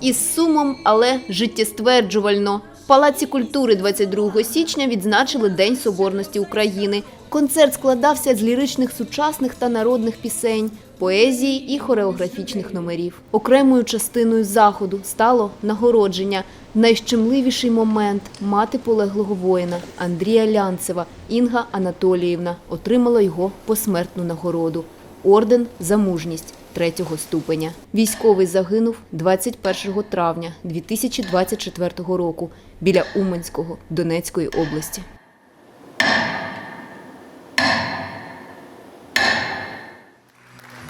Із сумом, але життєстверджувально. В Палаці культури 22 січня відзначили День Соборності України. Концерт складався з ліричних сучасних та народних пісень, поезії і хореографічних номерів. Окремою частиною заходу стало нагородження. Найщемливіший момент мати полеглого воїна Андрія Лянцева Інга Анатоліївна отримала його посмертну нагороду орден за мужність третього ступеня. Військовий загинув 21 травня 2024 року біля Уманського Донецької області.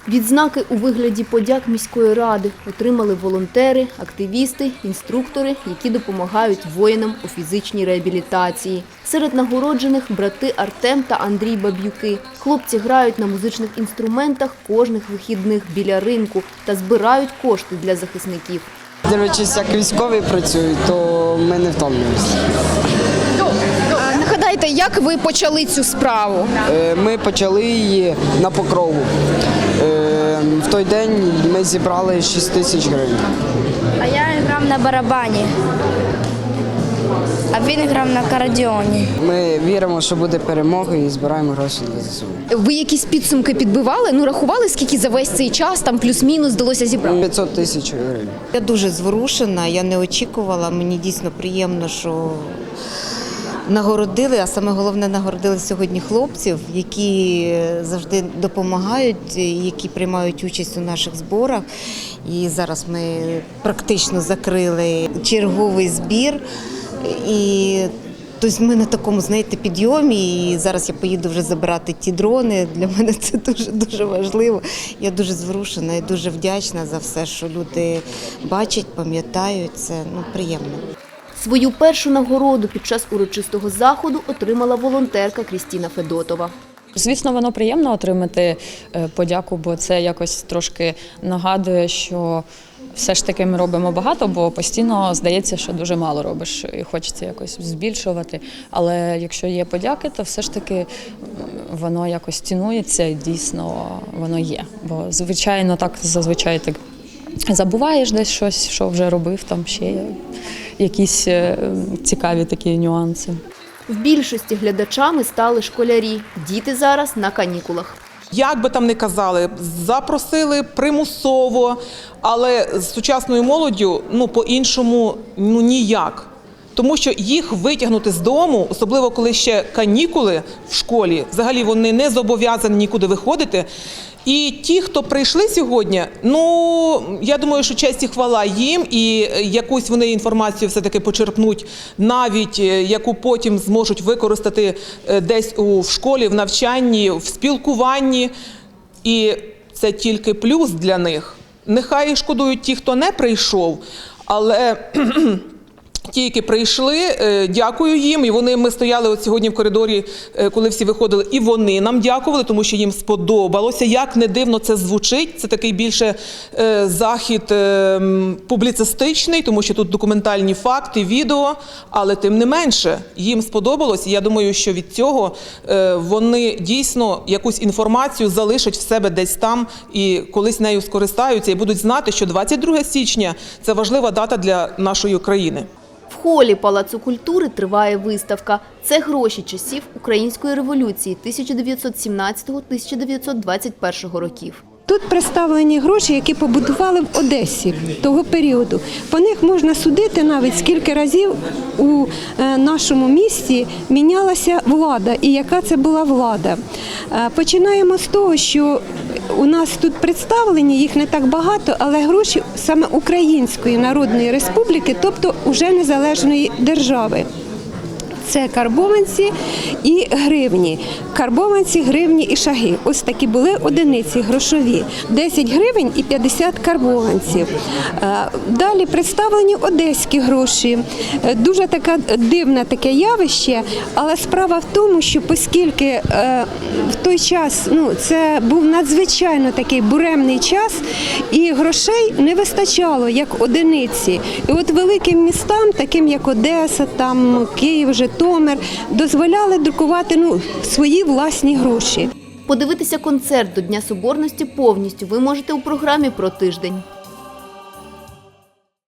Відзнаки у вигляді подяк міської ради отримали волонтери, активісти, інструктори, які допомагають воїнам у фізичній реабілітації. Серед нагороджених брати Артем та Андрій Баб'юки. Хлопці грають на музичних інструментах кожних вихідних біля ринку та збирають кошти для захисників. Дивлячись, як військові працюють, то ми не втомлюємося. Нагадайте, як ви почали цю справу? Е, Ми почали її на покрову. В той день ми зібрали 6 тисяч гривень. А я грав на барабані. А він грав на кардіоні. Ми віримо, що буде перемога і збираємо гроші для ЗСУ. Ви якісь підсумки підбивали? Ну рахували, скільки за весь цей час там плюс-мінус вдалося зібрати? 500 тисяч гривень. Я дуже зворушена, я не очікувала. Мені дійсно приємно, що нагородили, а саме головне нагородили сьогодні хлопців, які завжди допомагають, які приймають участь у наших зборах. І зараз ми практично закрили черговий збір. І Тобто ми на такому, знаєте, підйомі, і зараз я поїду вже забирати ті дрони. Для мене це дуже дуже важливо. Я дуже зворушена і дуже вдячна за все, що люди бачать, пам'ятають. Це ну приємно. Свою першу нагороду під час урочистого заходу отримала волонтерка Крістіна Федотова. Звісно, воно приємно отримати е, подяку, бо це якось трошки нагадує, що все ж таки ми робимо багато, бо постійно здається, що дуже мало робиш, і хочеться якось збільшувати. Але якщо є подяки, то все ж таки воно якось цінується і дійсно воно є. Бо звичайно, так зазвичай ти забуваєш десь щось, що вже робив, там ще якісь е, цікаві такі нюанси. В більшості глядачами стали школярі. Діти зараз на канікулах. Як би там не казали, запросили примусово, але з сучасною молоддю ну по-іншому ну ніяк. Тому що їх витягнути з дому, особливо коли ще канікули в школі, взагалі вони не зобов'язані нікуди виходити. І ті, хто прийшли сьогодні, ну я думаю, що честь і хвала їм, і якусь вони інформацію все таки почерпнуть, навіть е, яку потім зможуть використати е, десь у в школі, в навчанні, в спілкуванні. І це тільки плюс для них. Нехай шкодують ті, хто не прийшов, але Ті, які прийшли, е, дякую їм. І вони ми стояли от сьогодні в коридорі, е, коли всі виходили, і вони нам дякували, тому що їм сподобалося. Як не дивно це звучить. Це такий більше е, захід публіцистичний, тому що тут документальні факти, відео. Але тим не менше їм сподобалось. Я думаю, що від цього вони дійсно якусь інформацію залишать в себе десь там і колись нею скористаються і будуть знати, що 22 січня це важлива дата для нашої країни. Холі Палацу культури триває виставка. Це гроші часів Української революції 1917-1921 років. Тут представлені гроші, які побудували в Одесі того періоду. По них можна судити навіть скільки разів у е, нашому місті мінялася влада і яка це була влада. Е, Починаємо з того, що у нас тут представлені їх не так багато, але гроші саме Української Народної Республіки, тобто уже незалежної держави. Це карбованці і гривні. Карбованці, гривні і шаги. Ось такі були одиниці грошові. 10 гривень і 50 карбованців. Е, Далі представлені одеські гроші. Е, Дуже така дивне таке явище, але справа в тому, що оскільки е, в той час ну, це був надзвичайно такий буремний час, і грошей не вистачало як одиниці. І от великим містам, таким як Одеса, там Київ, Житомир, дозволяли друкувати ну, свої власні гроші. Подивитися концерт до Дня Соборності повністю ви можете у програмі про тиждень.